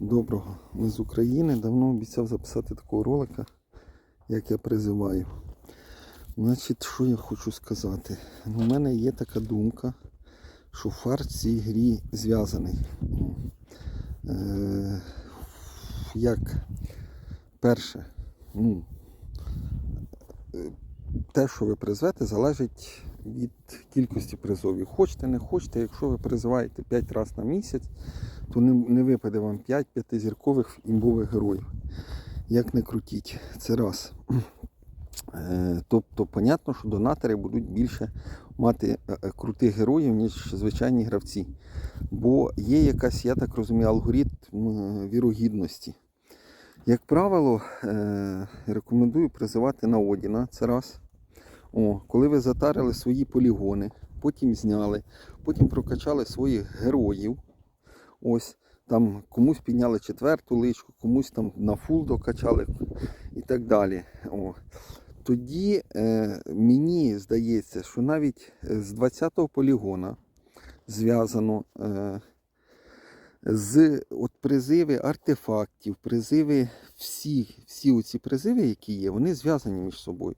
Доброго. Ми з України. Давно обіцяв записати такого ролика, як я призиваю. Значить, що я хочу сказати? У мене є така думка, що фарт в цій грі зв'язаний. Е, як перше, ну, е, те, що ви призвете, залежить від кількості призовів. Хочете, не хочете, якщо ви призиваєте 5 разів на місяць, то не, не випаде вам 5 п'ятизіркових імбових героїв. Як не крутіть, це раз. Е, Тобто, понятно, що донатори будуть більше мати е, е, крутих героїв, ніж звичайні гравці. Бо є якась, я так розумію, алгоритм вірогідності. Як правило, рекомендую призивати на Одіна. Це раз. О, коли ви затарили свої полігони, потім зняли, потім прокачали своїх героїв. Ось там комусь підняли четверту личку, комусь там на фул докачали і так далі. О. Тоді е, мені здається, що навіть е, з 20-го полігона зв'язано е, з от призиви артефактів, призиви всі, всі оці призиви, які є, вони зв'язані між собою.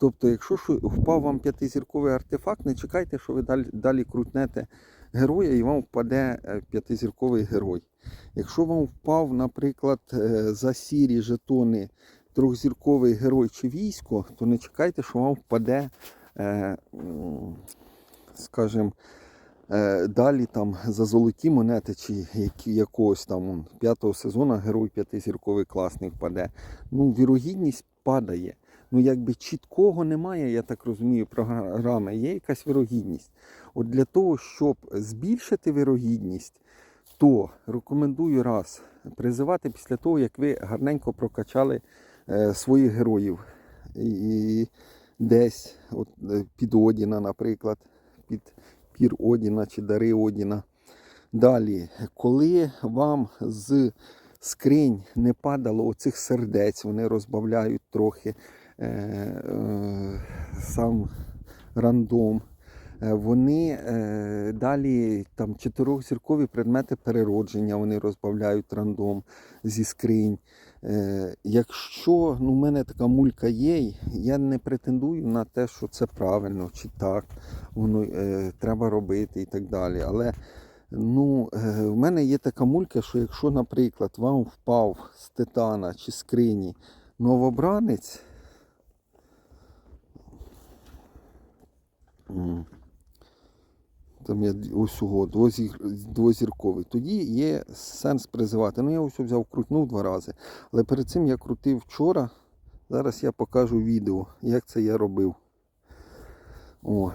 Тобто, якщо впав вам п'ятизірковий артефакт, не чекайте, що ви далі, далі крутнете героя і вам впаде е, п'ятизірковий герой. Якщо вам впав, наприклад, е, за сірі жетони трьохзірковий герой чи військо, то не чекайте, що вам впаде, е, скажімо, далі там за золоті монети чи якогось там п'ятого сезону герой п'ятизірковий класний впаде. Ну, вірогідність падає. Ну, якби чіткого немає, я так розумію, програми, є якась вірогідність. От для того, щоб збільшити вірогідність, то рекомендую раз призивати після того, як ви гарненько прокачали е, своїх героїв. І десь от, е, під Одіна, наприклад, під пір Одіна чи дари Одіна. Далі, коли вам з скринь не падало оцих сердець, вони розбавляють трохи сам рандом. Е, Вони е, далі там чотирьохзіркові предмети переродження вони розбавляють рандом зі скринь. Е, якщо ну, в мене така мулька є, я не претендую на те, що це правильно чи так, воно е, треба робити і так далі. Але ну, е, в мене є така мулька, що якщо, наприклад, вам впав з титана чи скрині новобранець. Там я ось його двозірковий. Тоді є сенс призивати. Ну, я ось взяв, крутнув два рази. Але перед цим я крутив вчора. Зараз я покажу відео, як це я робив. О.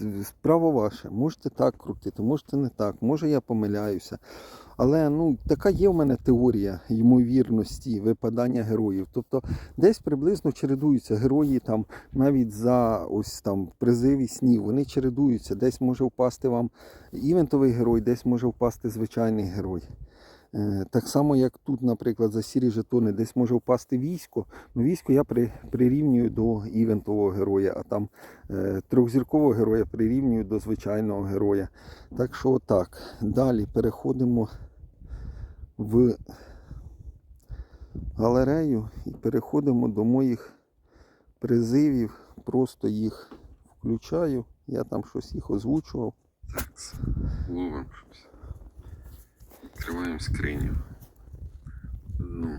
Е, Справа ваше. Можете так крутити, можете не так, може я помиляюся. Але ну, така є в мене теорія ймовірності випадання героїв. Тобто десь приблизно чередуються герої там навіть за ось там призиві снів. Вони чередуються. Десь може впасти вам івентовий герой, десь може впасти звичайний герой. Е, Так само, як тут, наприклад, за сірі жетони, десь може впасти військо. Ну, військо я при, прирівнюю до івентового героя, а там е, трьохзіркового героя прирівнюю до звичайного героя. Так що отак. Далі переходимо в галерею і переходимо до моїх призивів. Просто їх включаю. Я там щось їх озвучував. Ловимо щось. Відкриваємо скриню. Ну,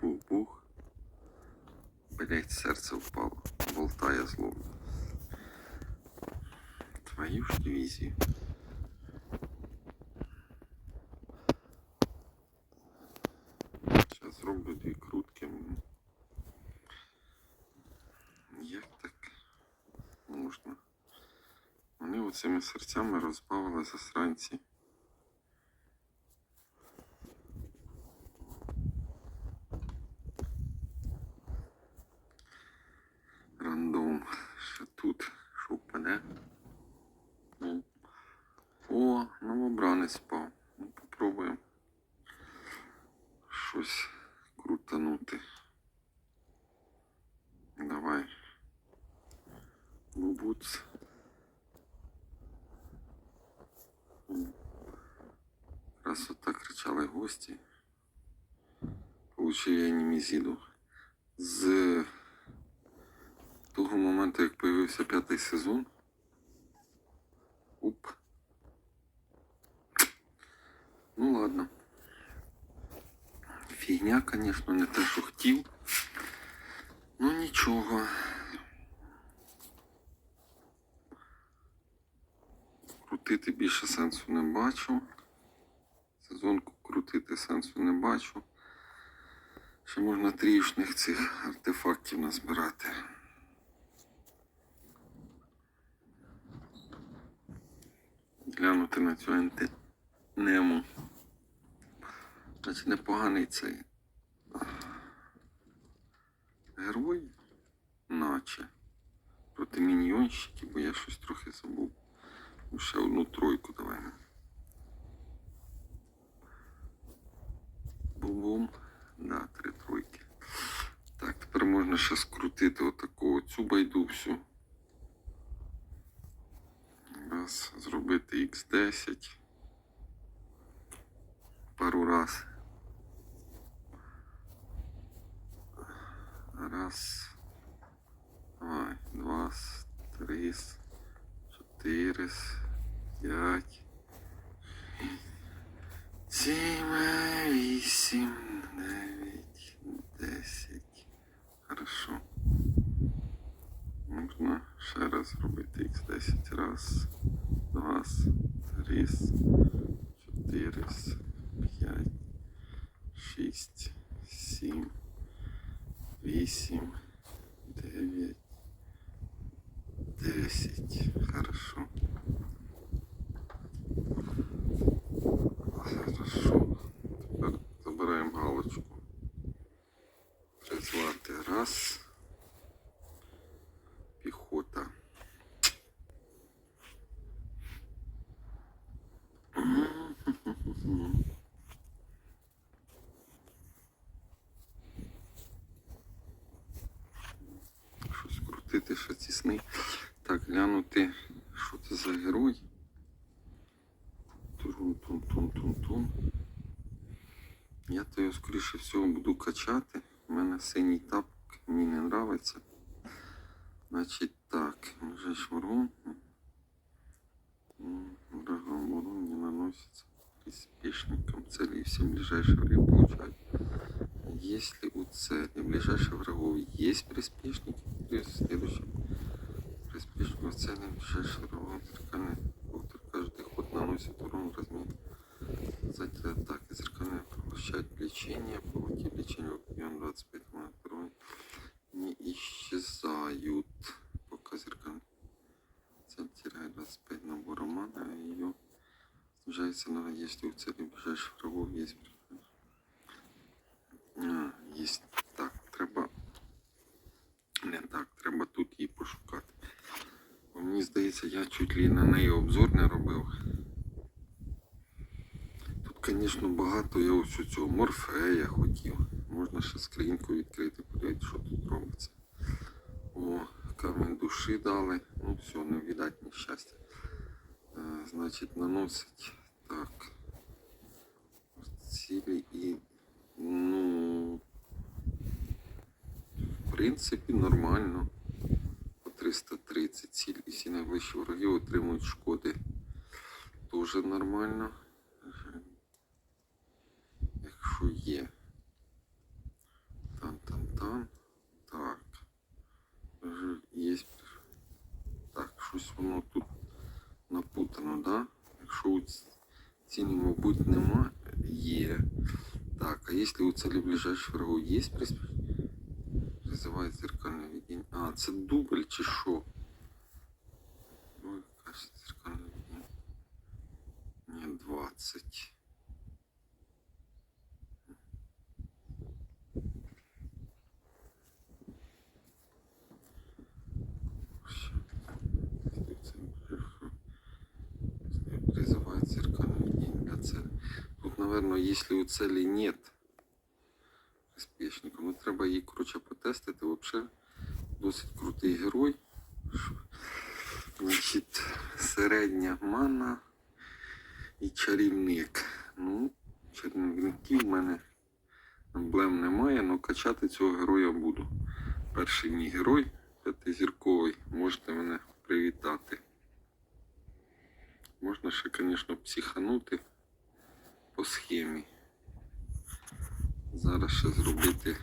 бух-бух. Блять, серце впало. Болтає злобно. Твою ж дивізію. Зараз зроблю дві крутки. Як так можна? Вони серцями розбавили засранці. Рандом. ще тут? шупане. Ну. О, новобранець впав. Ну, попробуємо щось крутанути. Давай. Бубуц. Раз отак кричали гості. Получив. З того моменту, як появився п'ятий сезон. Уп. Ну ладно. Фігня, звісно, не те, що хотів. Ну нічого. Крутити більше сенсу не бачу. Сезонку крутити сенсу не бачу. Ще можна трішних цих артефактів назбирати. Глянути на цю антинему. Значить, непоганий цей герой, наче. Проти міньйонщиків, бо я щось трохи забув. Ну, Ще одну тройку давай. Бум-бум. Да, три тройки. Так, тепер можна ще скрутити отаку цю байду всю. Раз, зробити X10. Пару раз. Раз. Давай, два, три, чотири, п'ять. Сім, вісім, дев'ять, десять. Хорошо. Можна ще раз робити X10. Раз, два, три, чотири, п'ять, шість, сім, вісім, дев'ять, десять. Хорошо. Хорошо. Тепер забираємо галочку. Призвати раз. Піхота. Щось крутити, що ці сни. Так, глянути, що це за герой. Тун-тун-тун-тун-тун. Я то його скоріше всього буду качати. У мене синій тапок, мені не нравиться. Значить так, ближайший ворон. М, Врагам урон не наносится приспешникам цели в 7 ближайшее время получают. Если у цели ближайших врагов есть приспешники, при следующем приспешнику цели ближайших врагов зеркальный доктор каждый ход наносит урон в размере показателя атаки. Зеркальный поглощает лечение, пауки лечения объем 25 монет урон не исчезают. Пока зеркальный цель теряет 25 набора мана, и ее снижается на если у цели здається, я чуть ли на неї обзор не робив. Тут, звісно, багато я ось цього морфея хотів. Можна ще скриньку відкрити, подивитися, що тут робиться. О, камінь душі дали. Ну все, не віддать нещастя. Е, значить, наносить так. Цілі і ну в принципі нормально. По 330 ціль і всі найближчі вороги отримують шкоди. Дуже нормально. Якщо є. Там-там-там. Так. Ж- Є. Так, щось воно тут напутано, да? Якщо у ц- ціні, мабуть, нема, є. Так, а если у цели ближайших врагов есть приспешник? Призывает зеркальное видение. А, це дубль чи що? Ой, зеркальное видение. Не, 20. Призывает зеркальное видение для цели. Тут, наверное, если у цели нет приспешника, ну треба її, коротше, потестити. Взагалі, досить крутий герой. Значить, середня мана і чарівник. Ну, Чарівників в мене емблем немає, але качати цього героя буду. Перший мій герой п'ятизірковий. Можете мене привітати. Можна ще, звісно, психанути по схемі. Зараз ще зробити,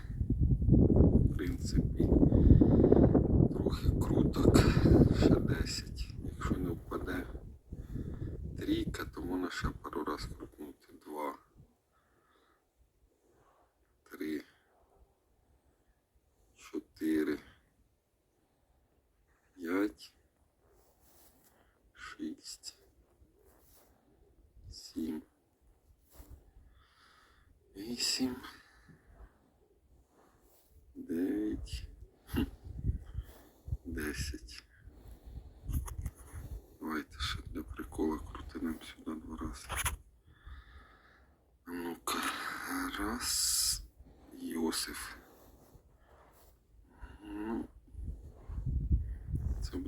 в принципі, круток. Ще 10. Якщо не впаде трійка, то можна ще пару раз крутнути. Два. Три. Чотири. П'ять. Шість. Сім. Вісім. Дев'ять. Хм. Десять. Давайте ще для прикола крутинемо сюди два рази. А Ну-ка. Раз. Йосиф. Ну.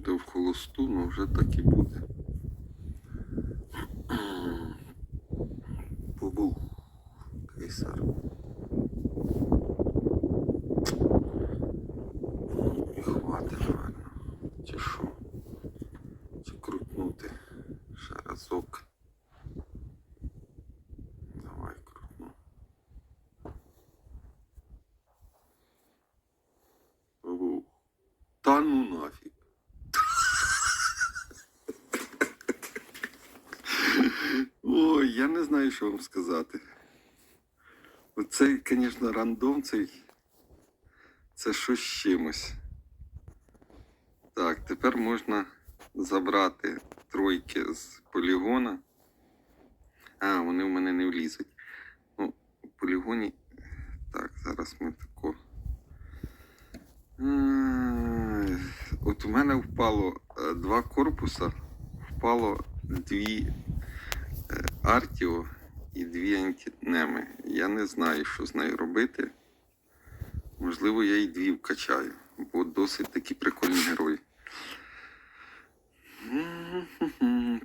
Це в холосту, але вже так і буде. Побув. Кейсар. Ну, І хватить, напевно. Чи що? Чи крутнути ще разок. Давай крутну. Ого. Та ну нафіг. Ой, я не знаю, що вам сказати. Оцей, звісно, рандом цей. Це щось чимось. Так, тепер можна забрати тройки з полігона. А, вони в мене не влізуть. Ну, у полігоні. Так, зараз ми тако. От у мене впало е, два корпуса, впало дві Артіо і дві антінеми. Я не знаю, що з нею робити. Можливо, я і дві вкачаю, бо досить такі прикольні герої.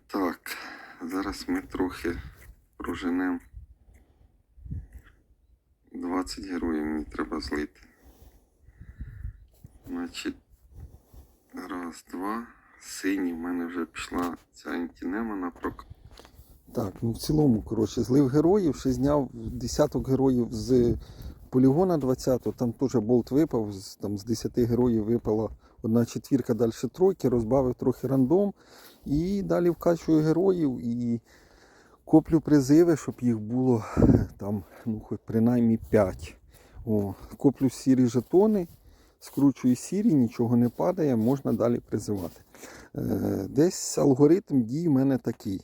Так, зараз ми трохи проженемо. 20 героїв мені треба злити. Значить, раз, два. Синій в мене вже пішла ця антінема на прок. Так, ну в цілому, коротше, злив героїв, ще зняв десяток героїв з полігона 20-го, там теж болт випав, там з 10 героїв випала одна четвірка, далі тройки, розбавив трохи рандом. І далі вкачую героїв і коплю призиви, щоб їх було там, ну, хоч принаймні 5. О, коплю сірі жетони, скручую сірі, нічого не падає, можна далі призивати. Е, десь алгоритм дій в мене такий.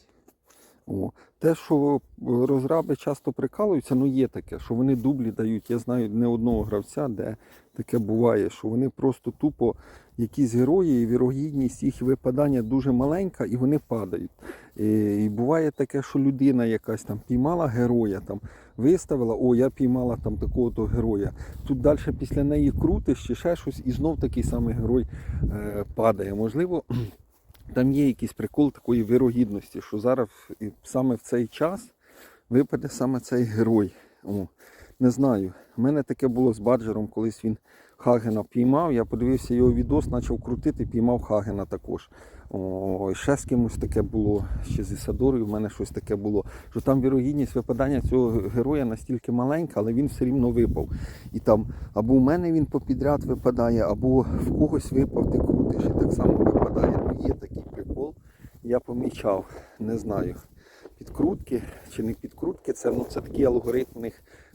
О. Те, що розраби часто прикалуються, ну є таке, що вони дублі дають. Я знаю не одного гравця, де таке буває, що вони просто тупо якісь герої, і вірогідність їх випадання дуже маленька, і вони падають. І, і буває таке, що людина якась там піймала героя, там виставила, о, я піймала там такого-то героя. Тут далі після неї крутиш чи ще щось, і знов такий самий герой е, падає. Можливо, там є якийсь прикол такої вирогідності, що зараз саме в цей час випаде саме цей герой. О, не знаю. У мене таке було з Баджером, колись він Хагена піймав. Я подивився його відос, почав крутити, піймав Хагена також. О, ще з кимось таке було, ще зі Садорою в мене щось таке було. Що там вірогідність випадання цього героя настільки маленька, але він все рівно випав. І там або у мене він попідряд випадає, або в когось випав, ти крутиш і так само випадає. Ну є прикол. Я помічав, не знаю. Підкрутки чи не підкрутки, це, ну, це такий алгоритм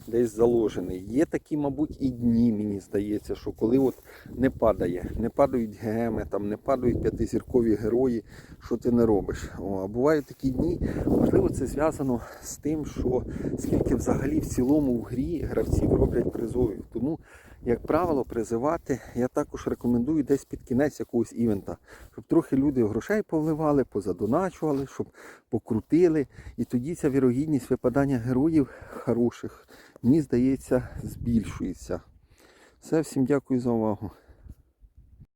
в десь заложений. Є такі, мабуть, і дні, мені здається, що коли от не падає, не падають геми, там, не падають п'ятизіркові герої, що ти не робиш. О, а бувають такі дні, можливо, це зв'язано з тим, що скільки взагалі в цілому в грі гравців роблять призовів. Тому, як правило, призивати я також рекомендую десь під кінець якогось івента, щоб трохи люди грошей повливали, позадоначували, щоб покрутили. І тоді ця вірогідність випадання героїв хороших, мені здається, збільшується. Все, всім дякую за увагу.